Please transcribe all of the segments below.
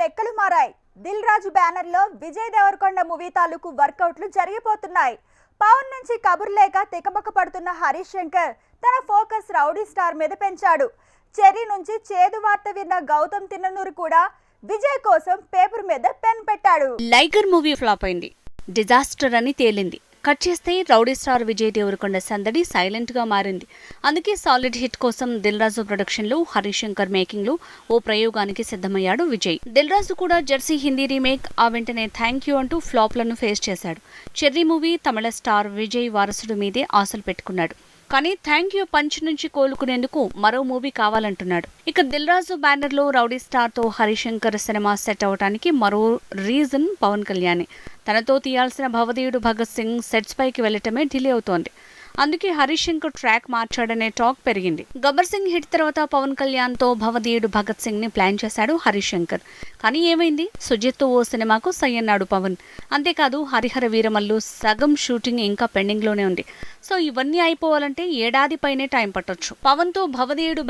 లెక్కలు మారాయి. దిల్ రాజు బ్యానర్లో విజయ్ దేవరకొండ మూవీ తాలూకు వర్కౌట్లు జరిగిపోతున్నాయి. పవన్ నుంచి కబుర్ లేక తికమక పడుతున్న హరీష్ శంకర్ తన ఫోకస్ రౌడీ స్టార్ మీద పెంచాడు. చెర్రీ నుంచి చేదు వార్త విన్న గౌతమ్ తిన్ననూరు కూడా విజయ్ కోసం పేపర్ మీద పెన్ పెట్టాడు. లైగర్ మూవీ ఫ్లాప్ అయింది. డిజాస్టర్ అని తేలింది. కట్ చేస్తే రౌడీ స్టార్ విజయ్ దేవరకొండ సందడి సైలెంట్గా మారింది. అందుకే సాలిడ్ హిట్ కోసం దిల్ రాజు ప్రొడక్షన్లో హరీష్ శంకర్ మేకింగ్లో ఓ ప్రయోగానికి సిద్ధమయ్యాడు విజయ్. దిల్ రాజు కూడా జెర్సీ హిందీ రీమేక్ ఆ వెంటనే థ్యాంక్ యూ అంటూ ఫ్లాప్లను ఫేస్ చేశాడు. చెర్రీ మూవీ తమిళ స్టార్ విజయ్ వారసుడు మీదే ఆశలు పెట్టుకున్నాడు. కానీ థ్యాంక్ యూ పంచ్ నుంచి కోలుకునేందుకు మరో మూవీ కావాలంటున్నాడు. ఇక దిల్ రాజు బ్యానర్లో రౌడీ స్టార్తో హరిశంకర్ సినిమా సెట్ అవడానికి మరో రీజన్ పవన్ కళ్యాణ్. తనతో తీయాల్సిన భవదీయుడు భగత్ సింగ్ సెట్స్ పైకి వెళ్ళటమే డిలే అవుతోంది. అందుకే హరీష్ శంకర్ ట్రాక్ మార్చాడనే టాక్ పెరిగింది. గబ్బర్ సింగ్ హిట్ తర్వాత పవన్ కళ్యాణ్తో భవదీయుడు భగత్ సింగ్ని ప్లాన్ చేశాడు హరీష్ శంకర్ కానీ ఏమైంది? సుజిత్ ఓ సినిమాకు సై అన్నాడు పవన్. అంతేకాదు హరిహర వీరమల్లు సగం షూటింగ్ ఇంకా పెండింగ్లోనే ఉంది. సో ఇవన్నీ అయిపోవాలంటే ఏడాది పైనే టైం పట్టొచ్చు. పవన్తో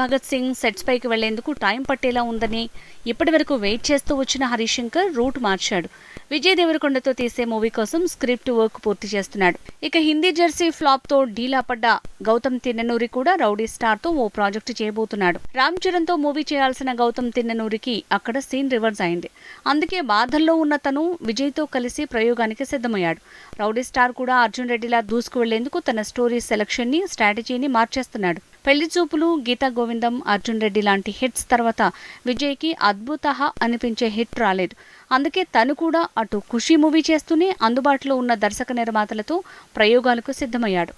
భగత్ సింగ్ సెట్స్ పైకి వెళ్ళేందుకు టైం పట్టేలా ఉందని ఇప్పటి వరకు వెయిట్ చేస్తూ వచ్చిన హరీష్ శంకర్ రూట్ మార్చాడు. విజయ్ దేవరకొండతో తీసే మూవీ కోసం స్క్రిప్ట్ వర్క్ పూర్తి చేస్తున్నాడు. ఇక హిందీ జెర్సీ ఫ్లాప్తో డీలా పడ్డ గౌతమ్ తిన్ననూరి కూడా రౌడీ స్టార్తో ఓ ప్రాజెక్ట్ చేయబోతున్నాడు. రామ్ చరణ్తో మూవీ చేయాల్సిన గౌతమ్ తిన్ననూరికి అక్కడ సీన్ రివర్స్ అయింది. అందుకే బాధల్లో ఉన్న తను విజయ్తో కలిసి ప్రయోగానికి సిద్ధమయ్యాడు. రౌడీ స్టార్ కూడా అర్జున్ రెడ్డిలా దూసుకు వెళ్ళేందుకు తన స్టోరీ సెలక్షన్ని స్ట్రాటజీని మార్చేస్తున్నాడు. పెళ్ళి చూపులు గీతా గోవిందం అర్జున్ రెడ్డి లాంటి హిట్స్ తర్వాత విజయ్కి అద్భుత అనిపించే హిట్ రాలేదు. అందుకే తను కూడా అటు ఖుషీ మూవీ చేస్తూనే అందుబాటులో ఉన్న దర్శక నిర్మాతలతో ప్రయోగాలకు సిద్ధమయ్యాడు.